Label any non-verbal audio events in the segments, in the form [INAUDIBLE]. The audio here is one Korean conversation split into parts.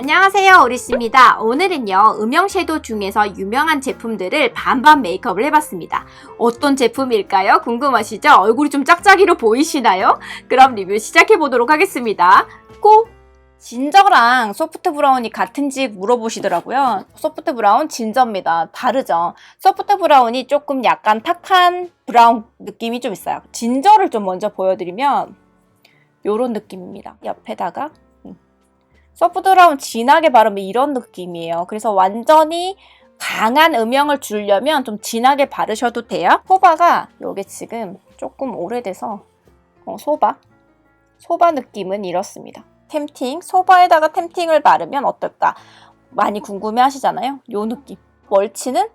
안녕하세요 오리씨입니다 오늘은요 음영 섀도우 중에서 유명한 제품들을 반반 메이크업을 해봤습니다 어떤 제품일까요? 궁금하시죠? 얼굴이 좀 짝짝이로 보이시나요? 그럼 리뷰 시작해보도록 하겠습니다 고! 진저랑 소프트 브라운이 같은지 물어보시더라고요 소프트 브라운 진저입니다 다르죠 소프트 브라운이 조금 약간 탁한 브라운 느낌이 좀 있어요 진저를 좀 먼저 보여드리면 요런 느낌입니다 옆에다가 소프트 브라운 진하게 바르면 이런 느낌이에요. 그래서 완전히 강한 음영을 주려면 좀 진하게 바르셔도 돼요. 소바가 이게 지금 조금 오래돼서 어, 소바 소바 느낌은 이렇습니다. 템팅 소바에다가 템팅을 바르면 어떨까 많이 궁금해 하시잖아요. 요 느낌 멀치는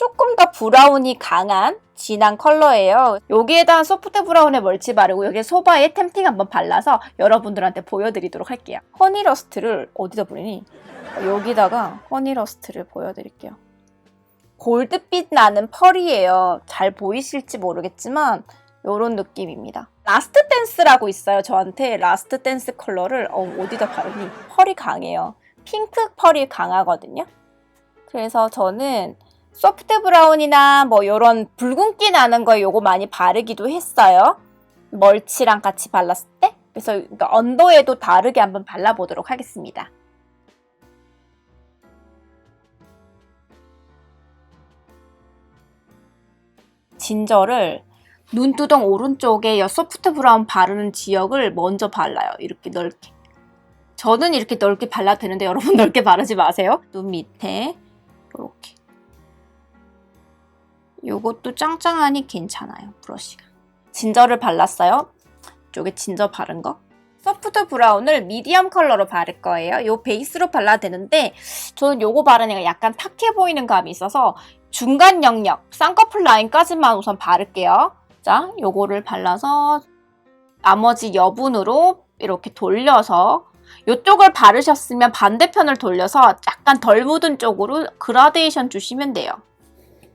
조금 더 브라운이 강한 진한 컬러예요. 여기에다 소프트 브라운의 멀치 바르고 여기에 소바에 템팅 한번 발라서 여러분들한테 보여드리도록 할게요. 허니러스트를 어디다 뿌리니? 여기다가 허니러스트를 보여드릴게요. 골드빛 나는 펄이에요. 잘 보이실지 모르겠지만 이런 느낌입니다. 라스트 댄스라고 있어요. 저한테 라스트 댄스 컬러를 어, 어디다 바르니? 펄이 강해요. 핑크 펄이 강하거든요. 그래서 저는 소프트 브라운이나 뭐 이런 붉은기 나는 거 요거 많이 바르기도 했어요. 멀치랑 같이 발랐을 때. 그래서 그러니까 언더에도 다르게 한번 발라보도록 하겠습니다. 진저를 눈두덩 오른쪽에 이 소프트 브라운 바르는 지역을 먼저 발라요. 이렇게 넓게. 저는 이렇게 넓게 발라도 되는데 여러분 [LAUGHS] 넓게 바르지 마세요. 눈 밑에 이렇게. 요것도 짱짱하니 괜찮아요. 브러쉬가. 진저를 발랐어요. 이쪽에 진저 바른 거. 소프트 브라운을 미디엄 컬러로 바를 거예요. 요 베이스로 발라도 되는데 저는 요거 바르니까 약간 탁해 보이는 감이 있어서 중간 영역, 쌍꺼풀 라인까지만 우선 바를게요. 자, 요거를 발라서 나머지 여분으로 이렇게 돌려서 이쪽을 바르셨으면 반대편을 돌려서 약간 덜 묻은 쪽으로 그라데이션 주시면 돼요.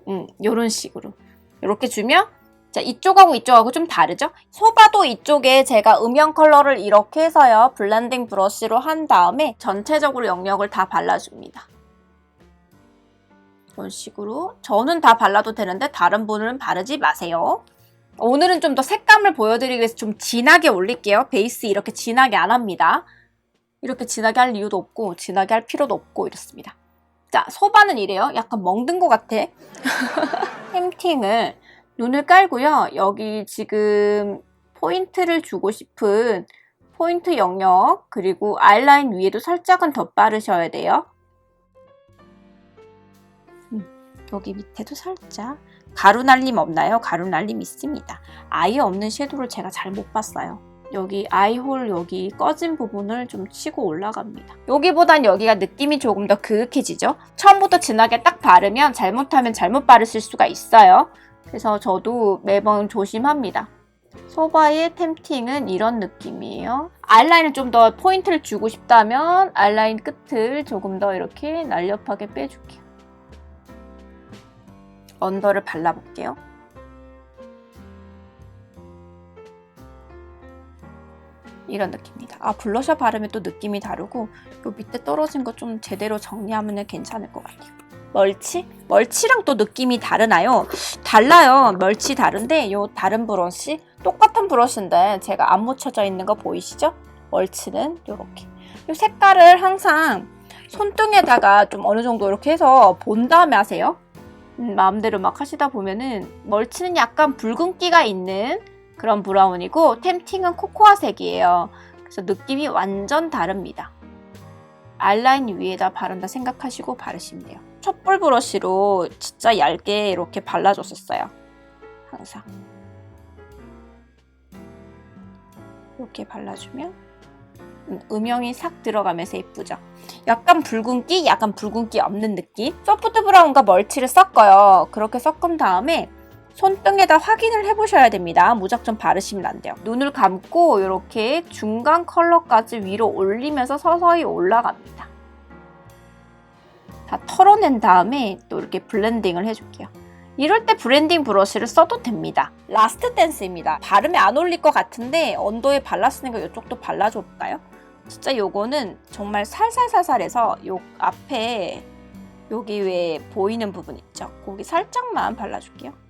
음, 요런 식으로. 이렇게 주면 자, 이쪽하고 이쪽하고 좀 다르죠? 소바도 이쪽에 제가 음영 컬러를 이렇게 해서요. 블렌딩 브러쉬로 한 다음에 전체적으로 영역을 다 발라줍니다. 이런 식으로. 저는 다 발라도 되는데 다른 분은 바르지 마세요. 오늘은 좀 더 색감을 보여드리기 위해서 좀 진하게 올릴게요. 베이스 이렇게 진하게 안 합니다. 이렇게 진하게 할 이유도 없고 진하게 할 필요도 없고 이렇습니다. 자, 소바는 이래요. 약간 멍든 것 같아. [LAUGHS] 햄팅을 눈을 깔고요. 여기 지금 포인트를 주고 싶은 포인트 영역 그리고 아이라인 위에도 살짝은 더 바르셔야 돼요. 음, 여기 밑에도 살짝. 가루 날림 없나요? 가루 날림 있습니다. 아예 없는 섀도우를 제가 잘 못 봤어요. 여기 아이홀 여기 꺼진 부분을 좀 치고 올라갑니다. 여기보단 여기가 느낌이 조금 더 그윽해지죠? 처음부터 진하게 딱 바르면 잘못하면 잘못 바르실 수가 있어요. 그래서 저도 매번 조심합니다. 소바의 템팅은 이런 느낌이에요. 아이라인을 좀 더 포인트를 주고 싶다면 아이라인 끝을 조금 더 이렇게 날렵하게 빼줄게요. 언더를 발라볼게요. 이런 느낌입니다. 아 블러셔 바르면 또 느낌이 다르고 요 밑에 떨어진 거 좀 제대로 정리하면 괜찮을 것 같아요. 멀치? 멀치랑 또 느낌이 다르나요? 달라요. 멀치 다른데 요 다른 브러쉬 똑같은 브러쉬인데 제가 안 묻혀져 있는 거 보이시죠? 멀치는 요렇게 요 색깔을 항상 손등에다가 좀 어느 정도 이렇게 해서 본 다음에 하세요. 음, 마음대로 막 하시다 보면은 멀치는 약간 붉은기가 있는 그런 브라운이고 템팅은 코코아색이에요. 그래서 느낌이 완전 다릅니다. 아이라인 위에다 바른다 생각하시고 바르시면 돼요. 촛불 브러쉬로 진짜 얇게 이렇게 발라줬었어요. 항상. 이렇게 발라주면 음, 음영이 싹 들어가면서 예쁘죠? 약간 붉은기, 약간 붉은기 없는 느낌. 소프트 브라운과 멀치를 섞어요. 그렇게 섞은 다음에 손등에다 확인을 해보셔야 됩니다. 무작정 바르시면 안 돼요. 눈을 감고 이렇게 중간 컬러까지 위로 올리면서 서서히 올라갑니다. 다 털어낸 다음에 또 이렇게 블렌딩을 해줄게요. 이럴 때 브랜딩 브러쉬를 써도 됩니다. 라스트 댄스입니다. 바르면 안 올릴 것 같은데 언더에 발랐으니까 이쪽도 발라줘볼까요? 진짜 요거는 정말 살살살살해서 요 앞에 여기 왜 보이는 부분 있죠? 거기 살짝만 발라줄게요.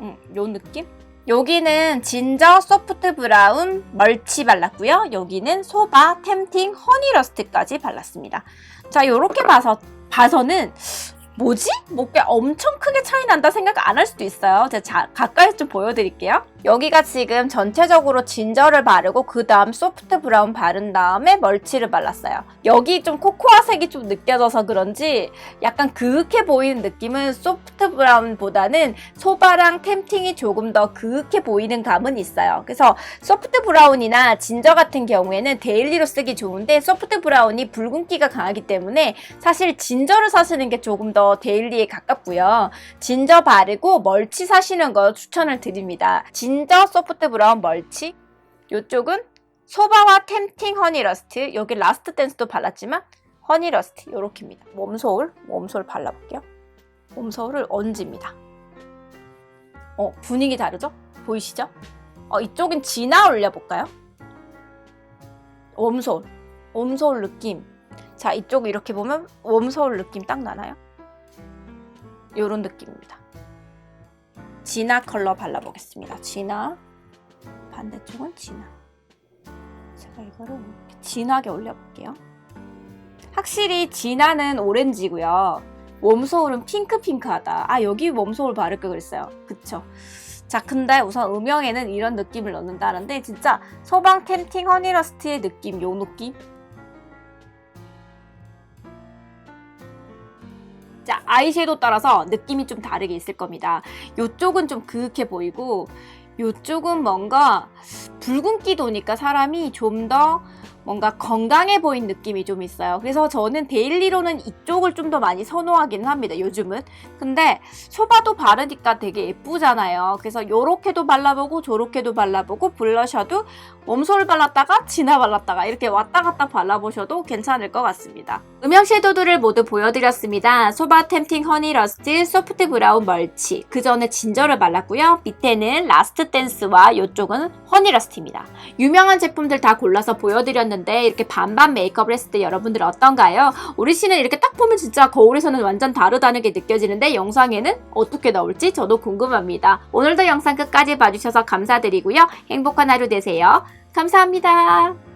음, 요 느낌? 여기는 진저 소프트 브라운 멀치 발랐고요. 여기는 소바 템팅 허니러스트까지 발랐습니다. 자, 요렇게 봐서 봐서는 뭐지? 뭐게 엄청 크게 차이 난다 생각 안 할 수도 있어요. 제가 자, 가까이서 좀 보여드릴게요. 여기가 지금 전체적으로 진저를 바르고 그 다음 소프트 브라운 바른 다음에 멀치를 발랐어요. 여기 좀 코코아 색이 좀 느껴져서 그런지 약간 그윽해 보이는 느낌은 소프트 브라운보다는 소바랑 템팅이 조금 더 그윽해 보이는 감은 있어요. 그래서 소프트 브라운이나 진저 같은 경우에는 데일리로 쓰기 좋은데 소프트 브라운이 붉은기가 강하기 때문에 사실 진저를 사시는 게 조금 더 데일리에 가깝고요. 진저 바르고 멀치 사시는 거 추천을 드립니다. 진저 소프트 브라운 멀치 이쪽은 소바와 템팅 허니러스트 여기 라스트 댄스도 발랐지만 허니러스트 요렇게입니다. 몸소울 몸소울 발라볼게요. 몸소울을 얹습니다. 어 분위기 다르죠? 보이시죠? 어 이쪽은 진화 올려볼까요? 웜소울 웜소울 느낌 자 이쪽 이렇게 보면 웜소울 느낌 딱 나나요? 요런 느낌입니다. 진화 컬러 발라보겠습니다. 진화 반대쪽은 진화 제가 이거를 진하게 올려볼게요. 확실히 진화는 오렌지고요. 웜소울은 핑크핑크하다. 아 여기 웜소울 바를 걸 그랬어요. 그쵸? 자 근데 우선 음영에는 이런 느낌을 넣는다는데 진짜 소방 템팅 허니러스트의 느낌 요 느낌 아이섀도우 따라서 느낌이 좀 다르게 있을 겁니다. 요쪽은 좀 그윽해 보이고 요쪽은 뭔가 붉은기 도니까 사람이 좀 더 뭔가 건강해 보인 느낌이 좀 있어요. 그래서 저는 데일리로는 이쪽을 좀 더 많이 선호하기는 합니다. 요즘은. 근데 소바도 바르니까 되게 예쁘잖아요. 그래서 요렇게도 발라보고 저렇게도 발라보고 블러셔도 웜솔 발랐다가 진화 발랐다가 이렇게 왔다 갔다 발라보셔도 괜찮을 것 같습니다. 음영 섀도우들을 모두 보여드렸습니다. 소바 템팅 허니 러스트 소프트 브라운 멀치 그 전에 진저를 발랐고요. 밑에는 라스트 댄스와 이쪽은 허니 러스트입니다. 유명한 제품들 다 골라서 보여드렸는데 이렇게 반반 메이크업을 했을 때 여러분들 어떤가요? 우리 씨는 이렇게 딱 보면 진짜 거울에서는 완전 다르다는 게 느껴지는데 영상에는 어떻게 나올지 저도 궁금합니다. 오늘도 영상 끝까지 봐주셔서 감사드리고요. 행복한 하루 되세요. 감사합니다.